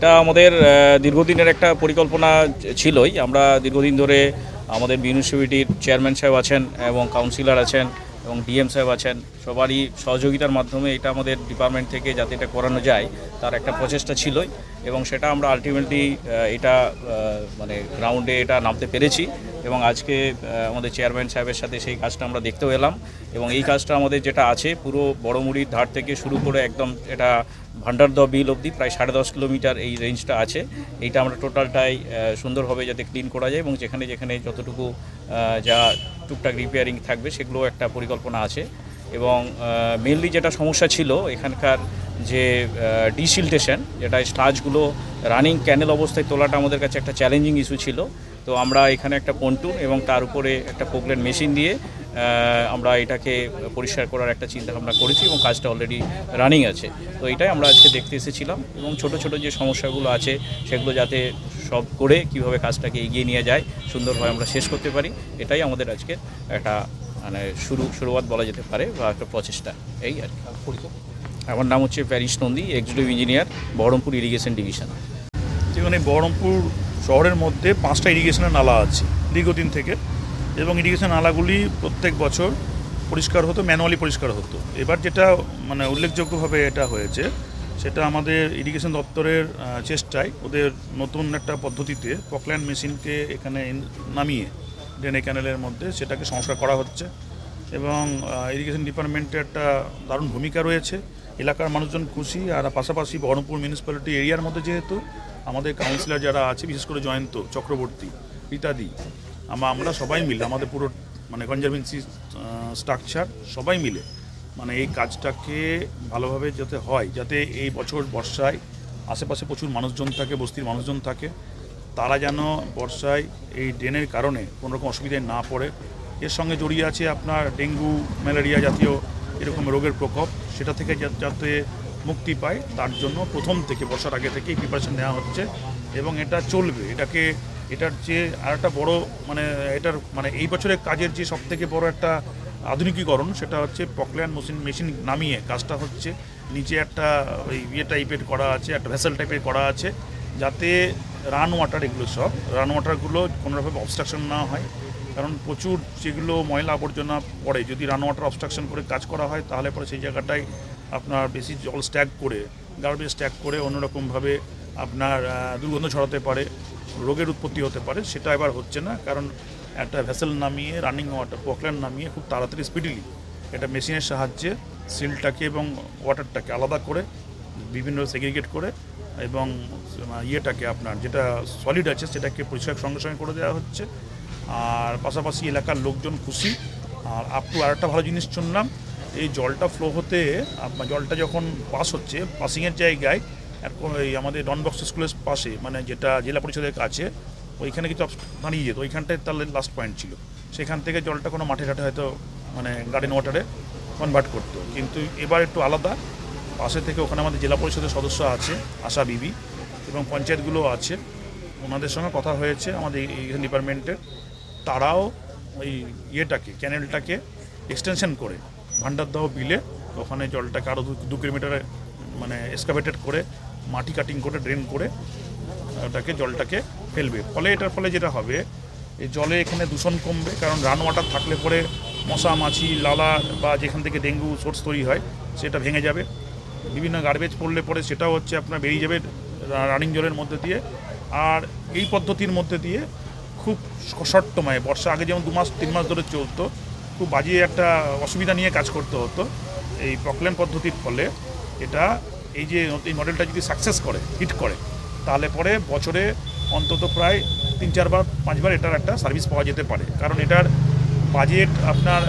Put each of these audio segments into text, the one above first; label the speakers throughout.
Speaker 1: এটা আমাদের দীর্ঘদিনের একটা পরিকল্পনা ছিলই। আমরা দীর্ঘদিন ধরে আমাদের মিউনিসিপ্যালিটির চেয়ারম্যান সাহেব আছেন এবং কাউন্সিলর আছেন। এবং ডিএম সাহেব আছেন, সবারই সহযোগিতার মাধ্যমে এটা আমাদের ডিপার্টমেন্ট থেকে যাতে এটা করানো যায়, তার একটা প্রচেষ্টা ছিলই এবং সেটা আমরা আলটিমেটলি এটা মানে গ্রাউন্ডে এটা নামতে পেরেছি এবং আজকে আমাদের চেয়ারম্যান সাহেবের সাথে সেই কাজটা আমরা দেখতেও এলাম এবং এই কাজটা আমাদের যেটা আছে, পুরো বড়মুড়ির ধার থেকে শুরু করে একদম এটা ভান্ডার দ বিল অবধি প্রায় সাড়ে দশ কিলোমিটার এই রেঞ্জটা আছে। এইটা আমরা টোটালটাই সুন্দরভাবে যাতে ক্লিন করা যায় এবং যেখানে যেখানে যতটুকু যা টুকটাক রিপেয়ারিং থাকবে সেগুলো একটা পরিকল্পনা আছে। এবং মেনলি যেটা সমস্যা ছিল, এখানকার যে ডিসিল্টেশন যেটা স্টাচগুলো রানিং ক্যানেল অবস্থায় তোলাটা আমাদের কাছে একটা চ্যালেঞ্জিং ইস্যু ছিল। তো আমরা এখানে একটা পন্টুন এবং তার উপরে একটা পোকলেন মেশিন দিয়ে আমরা এটাকে পরিষ্কার করার একটা চিন্তা ভাবনা করেছি এবং কাজটা অলরেডি রানিং আছে। তো এটাই আমরা আজকে দেখতে এসেছিলাম এবং ছোট ছোট যে সমস্যাগুলো আছে, সেগুলো যাতে সব করে কীভাবে কাজটাকে এগিয়ে নিয়ে যায় সুন্দরভাবে আমরা শেষ করতে পারি। এটাই আমাদের আজকে একটা মানে শুরু, শুরুয়াত বলা যেতে পারে বা একটা প্রচেষ্টা। এই আর কি। আমার নাম হচ্ছে Paris Nandi executive engineer Baharampur irrigation division
Speaker 2: যেখানে বহরমপুর শহরের মধ্যে পাঁচটা ইরিগেশনের নালা আছে দীর্ঘদিন থেকে। এবং ইরিগেশন নালাগুলি প্রত্যেক বছর পরিষ্কার হতো ম্যানুয়ালি পরিষ্কার হতো। এবার যেটা মানে উল্লেখযোগ্যভাবে এটা হয়েছে সেটা আমাদের ইরিগেশন দপ্তরের চেষ্টায় ওদের নতুন একটা পদ্ধতিতে পকল্যান্ড মেশিনকে এখানে নামিয়ে ড্রেনে ক্যানেলের মধ্যে সেটাকে সংস্কার করা হচ্ছে এবং ইরিগেশন ডিপার্টমেন্টের একটা দারুণ ভূমিকা রয়েছে। এলাকার মানুষজন খুশি আর পাশাপাশি বহরমপুর মিউনিসিপ্যালিটি এরিয়ার মধ্যে যেহেতু আমাদের কাউন্সিলর যারা আছে, বিশেষ করে জয়ন্ত চক্রবর্তী ইত্যাদি আমরা সবাই মিলে আমাদের পুরো মানে কনজারভেন্সি স্ট্রাকচার সবাই মিলে মানে এই কাজটাকে ভালোভাবে যাতে হয়, যাতে এই বছর বর্ষায় আশেপাশে প্রচুর মানুষজন থাকে, বস্তির মানুষজন থাকে, তারা যেন বর্ষায় এই ড্রেনের কারণে কোনো রকম অসুবিধায় না পড়ে। এর সঙ্গে জড়িয়ে আছে আপনার ডেঙ্গু, ম্যালেরিয়া জাতীয় এরকম রোগের প্রকোপ, সেটা থেকে যাতে মুক্তি পায়, তার জন্য প্রথম থেকে, বর্ষার আগে থেকেই প্রিপারেশন নেওয়া হচ্ছে এবং এটা চলবে। এটাকে, এটার যে আর একটা বড় মানে এটার মানে এই বছরের কাজের যে সব থেকে বড় একটা আধুনিকীকরণ, সেটা হচ্ছে পকল্যান্ড মেশিন মেশিন নামিয়ে কাজটা হচ্ছে নিচে একটা ওই ইয়ে টাইপের করা আছে, একটা ভেসেল টাইপের করা আছে, যাতে রান ওয়াটার এগুলো সব, রান ওয়াটারগুলো কোনোভাবে অবস্ট্রাকশন না হয়। কারণ প্রচুর যেগুলো ময়লা আবর্জনা পড়ে, যদি রান ওয়াটার অবস্ট্রাকশন করে কাজ করা হয়, তাহলে পরে সেই জায়গাটায় আপনার বেশি জল স্ট্যাক করে গার্বেজ স্ট্যাক করে অন্যরকমভাবে আপনার দুর্গন্ধ ছড়াতে পারে, রোগের উৎপত্তি হতে পারে, সেটা এবার হচ্ছে না। কারণ একটা ভেসেল নামিয়ে রানিং ওয়াটার পকল্যান্ড নামিয়ে খুব তাড়াতাড়ি স্পিডিলি এটা মেশিনের সাহায্যে সিলটাকে এবং ওয়াটারটাকে আলাদা করে, বিভিন্ন সেগ্রিগেট করে এবং ইয়েটাকে আপনার যেটা সলিড আছে সেটাকে পরিষ্কার সঙ্গে সঙ্গে করে দেওয়া হচ্ছে। আর পাশাপাশি এলাকার লোকজন খুশি। আর আপ টু আরেকটা ভালো জিনিস শুনলাম, এই জলটা ফ্লো হতে আপনার জলটা যখন পাস হচ্ছে পাসিংয়ের জায়গায়, এখন এই আমাদের ডনবক্স স্কুলের পাশে মানে যেটা জেলা পরিষদের কাছে ওইখানে কিছু দাঁড়িয়ে যেত। ওইখানটায় তাহলে লাস্ট পয়েন্ট ছিল। সেখান থেকে জলটা কোনো মাঠে ঘাটে হয়তো মানে গার্ডেন ওয়াটারে কনভার্ট করতো। কিন্তু এবার একটু আলাদা। পাশে থেকে ওখানে আমাদের জেলা পরিষদের সদস্য আছে, আশা বিবি, এবং পঞ্চায়েতগুলো আছে। ওনাদের সঙ্গে কথা হয়েছে আমাদের এই ডিপার্টমেন্টের তারাও ওই ইয়েটাকে ক্যানেলটাকে এক্সটেনশন করে, ভান্ডারদহ বিলে ওখানে জলটাকে আরও দু কিলোমিটারে মানে এক্সকাভেটেড করে, মাটি কাটিং করে ড্রেন করে, ওটাকে জলটাকে ফেলবে। ফলে এটার ফলে যেটা হবে, এই জলে এখানে দূষণ কমবে, কারণ রান ওয়াটার থাকলে পরে মশা, মাছি, লালা বা যেখান থেকে ডেঙ্গু সোর্স তৈরি হয়, সেটা ভেঙে যাবে। বিভিন্ন গার্বেজ পড়লে পরে সেটাও হচ্ছে আপনার বেরিয়ে যাবে রানিং জলের মধ্যে দিয়ে। আর এই পদ্ধতির মধ্যে দিয়ে খুব শর্ট সময়ে বর্ষা, আগে যেমন দু মাস, তিন মাস ধরে চলতো, খুব বাজে একটা অসুবিধা নিয়ে কাজ করতে হতো। এই পকলেন পদ্ধতির ফলে এটা, এই যে এই মডেলটা যদি সাকসেস করে হিট করে, তাহলে পরে বছরে অন্তত প্রায় তিন চারবার, পাঁচবার এটার একটা সার্ভিস পাওয়া যেতে পারে। কারণ এটার বাজেট আপনার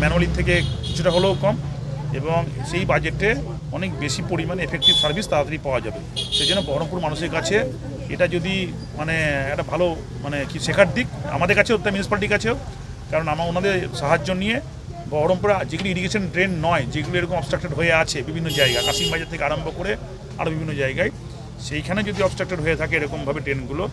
Speaker 2: ম্যানুয়ালির থেকে কিছুটা হলেও কম এবং সেই বাজেটে অনেক বেশি পরিমাণে এফেক্টিভ সার্ভিস তাড়াতাড়ি পাওয়া যাবে। সেই জন্য বহরমপুর মানুষের কাছে এটা যদি মানে একটা ভালো মানে কি শেখার দিক আমাদের কাছেও তাই মিউনিসিপ্যালিটির কাছেও, কারণ আমরা ওনাদের সাহায্য নিয়ে বহরমপুরে যেগুলি ইরিগেশন ড্রেন নয়, যেগুলো এরকম অবস্ট্রাক্টেড হয়ে আছে বিভিন্ন জায়গা, কাশিমবাজার থেকে আরম্ভ করে আরও বিভিন্ন জায়গায় সেইখানে যদি অবস্ট্রাক্টেড হয়ে থাকে এরকমভাবে ট্রেনগুলো,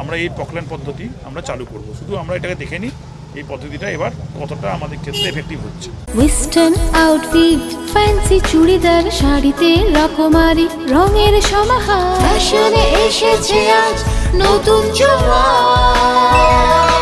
Speaker 2: আমরা এই পকলেন পদ্ধতি আমরা চালু করব। শুধু আমরা এটাকে দেখে নিই, এই পদ্ধতিটা এবার কতটা আমাদের ক্ষেত্রে এফেক্টিভ হচ্ছে।
Speaker 3: ওয়েস্টার্ন আউটফিট ফ্যান্সি চুড়িদার, শাড়িতে রকমারি, রঙের সমাহার। ফ্যাশনে এসেছে আজ নতুন সুনিতা